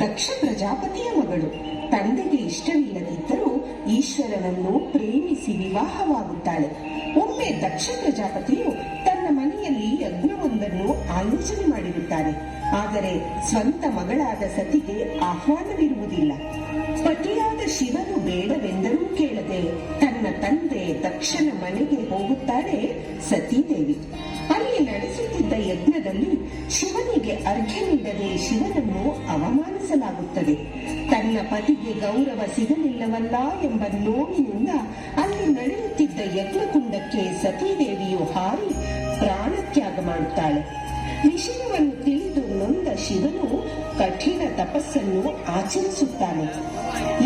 ದಕ್ಷ ಪ್ರಜಾಪತಿಯ ಮಗಳು. ತಂದೆಗೆ ಇಷ್ಟವಿಲ್ಲದಿದ್ದರೂ ಈಶ್ವರನನ್ನು ಪ್ರೇಮಿಸಿ ವಿವಾಹವಾಗುತ್ತಾಳೆ. ಒಮ್ಮೆ ದಕ್ಷ ಪ್ರಜಾಪತಿಯು ತನ್ನ ಮನೆಯಲ್ಲಿ ಯಜ್ಞವೊಂದನ್ನು ಆಯೋಜನೆ ಮಾಡಿರುತ್ತಾನೆ. ಆದರೆ ಸ್ವಂತ ಮಗಳಾದ ಸತಿಗೆ ಆಹ್ವಾನವಿರುವುದಿಲ್ಲ. ಪತಿಯಾದ ಶಿವನು ಬೇಡವೆಂದರೂ ಕೇಳದೆ ತನ್ನ ತಂದೆ ದಕ್ಷನ ಮನೆಗೆ ಹೋಗುತ್ತಾಳೆ ಸತೀದೇವಿ. ಅಲ್ಲಿ ಯಜ್ಞದಲ್ಲಿ ಶಿವನಿಗೆ ಅರ್ಘ್ಯ ನೀಡದೆ ಶಿವನನ್ನು ಅವಮಾನಿಸಲಾಗುತ್ತದೆ. ತನ್ನ ಪತಿಗೆ ಗೌರವ ಸಿಗಲಿಲ್ಲವಲ್ಲ ಎಂಬ ನೋವಿನಿಂದ ಅಲ್ಲಿ ನಡೆಯುತ್ತಿದ್ದ ಯಜ್ಞಕುಂಡಕ್ಕೆ ಸತೀದೇವಿಯು ಹಾರಿ ಪ್ರಾಣತ್ಯಾಗ ಮಾಡುತ್ತಾಳೆ ವಿಷಯವನ್ನು ತಿಳಿದು ನೊಂದ ಶಿವನು ಕಠಿಣ ತಪಸ್ಸನ್ನು ಆಚರಿಸುತ್ತಾನೆ.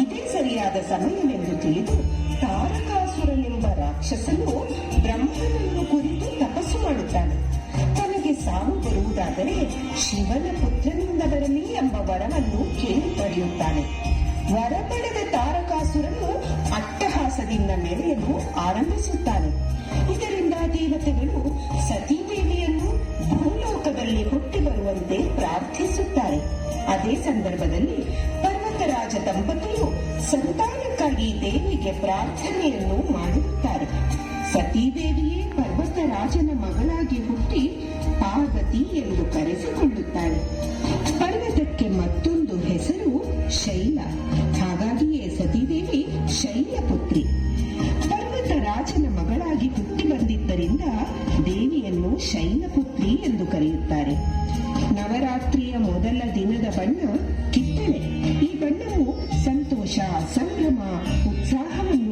ಇದೇ ಸರಿಯಾದ ಸಮಯವೆಂದು ತಿಳಿದು ತಾರಕಾಸುರನೆಂಬ ರಾಕ್ಷಸನು ಸಾವು ಬರುವುದಾದರೆ ಶಿವನ ಪುತ್ರನಿಂದ ಬರಲಿ ಎಂಬ ವರವನ್ನು ಕೇಳಿ ಪಡೆಯುತ್ತಾನೆ ವರ ಪಡೆದ ತಾರಕಾಸುರನು ಅಟ್ಟಹಾಸದಿಂದ ಮೆರೆಯಲು ಆರಂಭಿಸುತ್ತಾನೆ. ಇದರಿಂದ ದೇವತೆಗಳು ಸತೀದೇವಿಯನ್ನು ಭೂಲೋಕದಲ್ಲಿ ಹುಟ್ಟಿ ಬರುವಂತೆ ಪ್ರಾರ್ಥಿಸುತ್ತಾರೆ. ಅದೇ ಸಂದರ್ಭದಲ್ಲಿ ಪರ್ವತರಾಜ ದಂಪತಿಯು ಸಂತಾನಕ್ಕಾಗಿ ದೇವಿಗೆ ಪ್ರಾರ್ಥನೆಯನ್ನು ಮಾಡುತ್ತಾರೆ. ಸತೀದೇವಿಯೇ ಪರ್ವತರಾಜನ ಮಗಳಾಗಿ ಹುಟ್ಟಿ ಪಾರ್ವತಿ ಎಂದು ಕರೆಸಿಕೊಳ್ಳುತ್ತಾಳೆ. ಪರ್ವತಕ್ಕೆ ಮತ್ತೊಂದು ಹೆಸರು ಶೈಲ. ಹಾಗಾಗಿಯೇ ಸತೀದೇವಿ ಶೈಲಪುತ್ರಿ ಪರ್ವತ ರಾಜನ ಮಗಳಾಗಿ ಹುಟ್ಟಿ ಬಂದಿದ್ದರಿಂದ ದೇವಿಯನ್ನು ಶೈಲಪುತ್ರಿ ಎಂದು ಕರೆಯುತ್ತಾರೆ. ನವರಾತ್ರಿಯ ಮೊದಲ ದಿನದ ಬಣ್ಣ ಕಿತ್ತಳೆ. ಈ ಬಣ್ಣವು ಸಂತೋಷ, ಸಂಭ್ರಮ, ಉತ್ಸಾಹವನ್ನು